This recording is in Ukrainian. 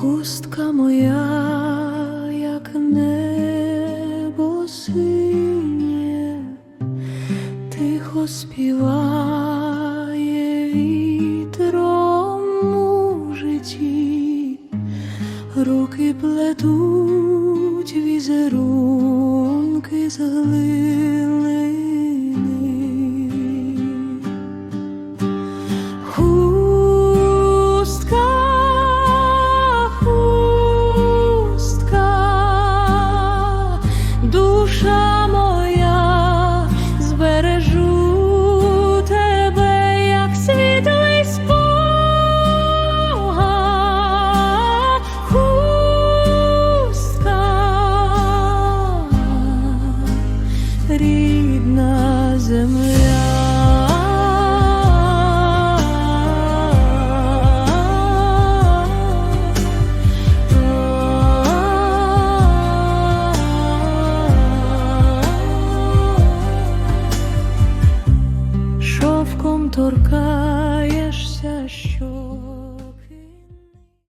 Хустка моя, як небо синє, тихо співає вітром у житті, руки плетуть візерунки з глини. Душа моя, збережу тебе, як світлий спогад. Хустка, рідна земля. шовком торкає.